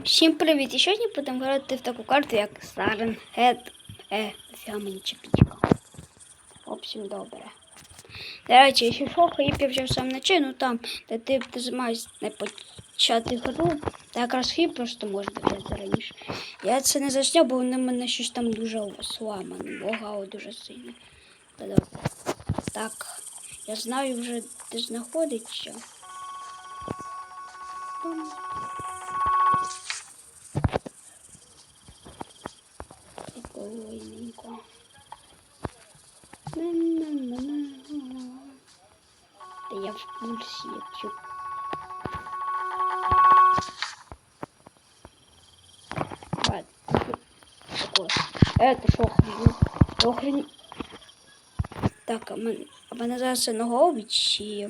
Всім привіт! І сьогодні будемо грати в таку карту, як Сарен Хед. Е, мені чіпічка. В общем, добре. До речі, якщо що, хліб я вже сам наче, ну там, де ти, маєш не почати гру, та якраз хліб просто можна взяти раніше. Я це не зачняв, бо на мене щось там дуже сламане, лагало дуже сильно. Та добре. Так, я знаю вже, де знаходиться. Спокойненько. На-на-на-на. Да я в курсе, я чё. Ладно. Это що охрені? Охрені. Так, а мен, а мене зараз це Ногович чи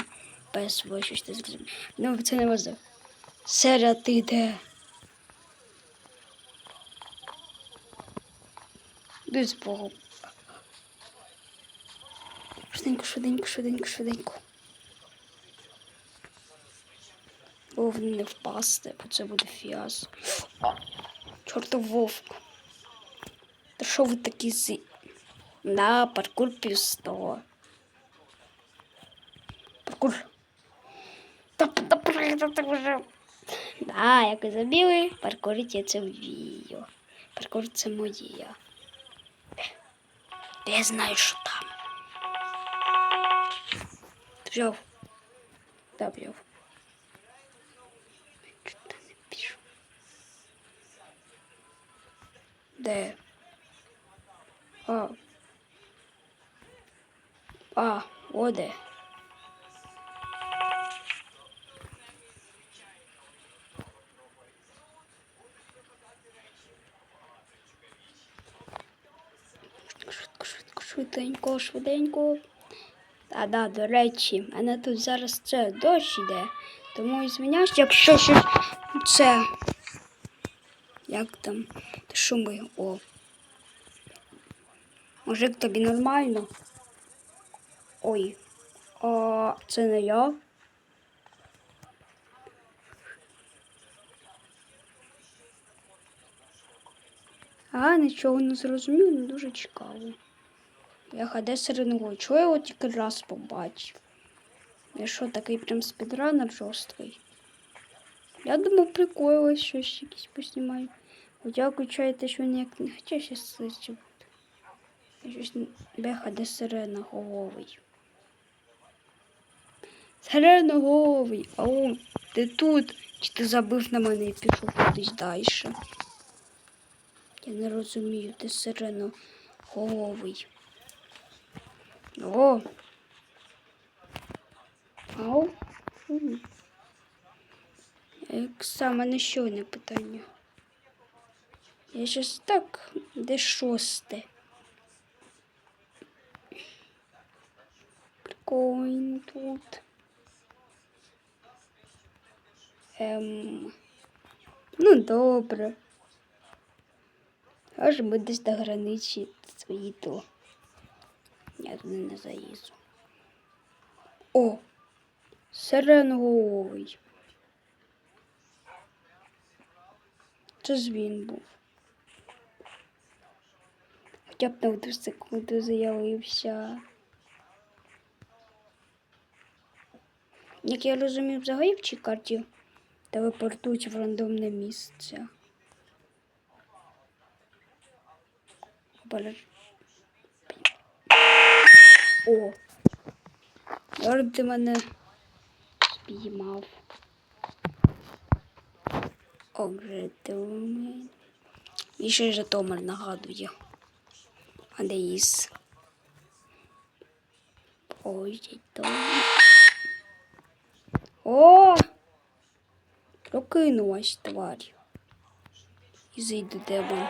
без ви щось не зрозумів. Ну, це не можна. Серя, ти де? Де з Богом? Швиденько, швиденько, швиденько, швиденько. Головне не впасти, бо це буде фіас. Чортов вовк. Та що ви такі зі... Да, паркур 100. Паркур. Та, та, вже. Да, як і забіли, паркурить я це вмію. Паркур це моє. Та Я знаю, що там. Взяв. Да, взяв. Де? А. А, о де. Швидко, швидко, швиденько, швиденько. Та да, до речі, мене тут зараз це дощ іде. Тому і звиняюсь, якщо щось це. Як там? Шуми. О. Мужик, тобі нормально? Ой. А це не я. А, нічого не зрозумів, ну дуже цікаво. Я ходе середнього. Чого я його тільки раз побачив? Я що, такий прям спідранер жорсткий? Я думав, прикольно щось якісь поснімаю. Хоча включаєте, що ніяк не хоча щось сличу. Я щось беха де сиреноголовий. Сиреноголовий, ау, ти тут? Чи ти забив на мене і пішов кудись далі? Я не розумію, ти сиреноголовий. О! Ау. Як саме на що не питання? Я щось так, де шосте. Прикольно тут. Ем. Ну, добре. Аж ми десь до границі свої то. Я туди не заїзу. О! Сиреноголовий. Це ж він був. Хоча б на одну секунду з'явився. Як я розумію, взагалі в цій карті телепортують в рандомне місце. О! Зараз ти мене спіймав. Ок, Житомир. І ще й Житомир нагадує. А де із? Ой, Житомир. О! Прокинулась тварь. І зайду тебе.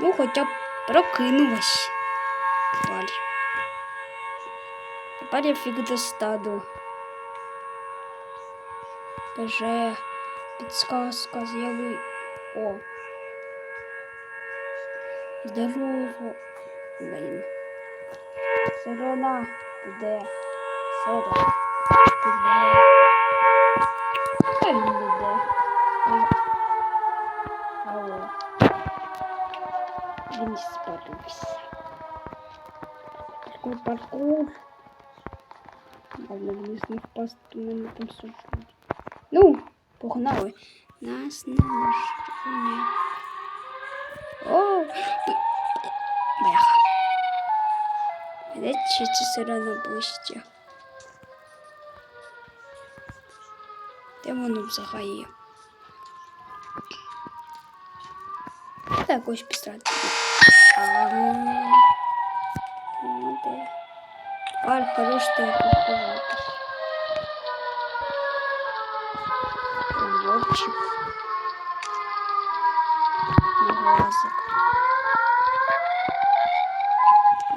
Ну, хоча б прокинулась. Тварь. Тепер я фіг достану. Каже, підсказка з'яви. О. Друга. Блін. Сирена. Де? Сирена. Де? Та він не де. Алло. Він спадувся. Паркур, паркур. Ладно, вниз не впасти, мене там сушить. Ну, погнали. Нас не можна. О, бляха. Де чи це сирена ближче? Де воно взагалі? Так, ось пістолет. Ам. Ну? Аль, хорош ти поховатись. Вовчик. На глазик.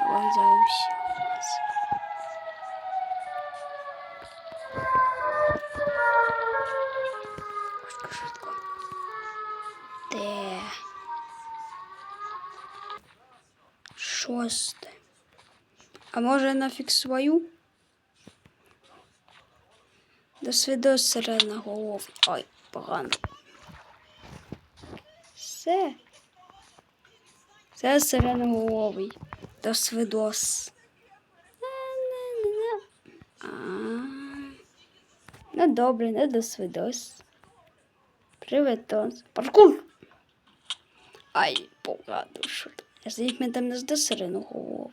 Глазаюся. Швидко, швидко. Де? Шосте. А може нафіг свою? До свидос сирена голов. Ой, погано. Все. Це сиреноголовий. До свидос. А. Ну добре, не до свидос. Привітос. Паркур. Ай, погано, що ти. Я здається, ми там не до сиреноголового.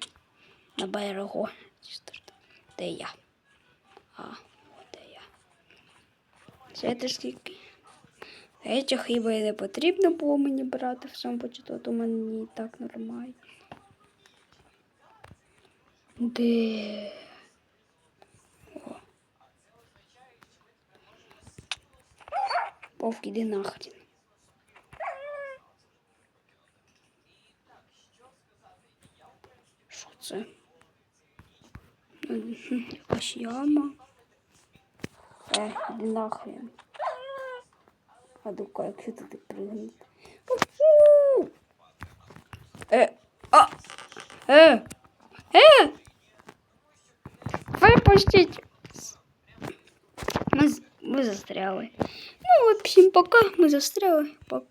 На берегу. Де я? А, де я. Це скільки? Гетя хіба не потрібно було мені брати в цьому початку, то мені і так нормально. Де? О. Вовк, іди нахрен. Що це? Якась яма. Е, іди нахрен. А дука, якщо туди пригнути. Е, а, е! Випустіть! Ми, з- ми застряли. Ну, от всім пока, ми застряли. Пока.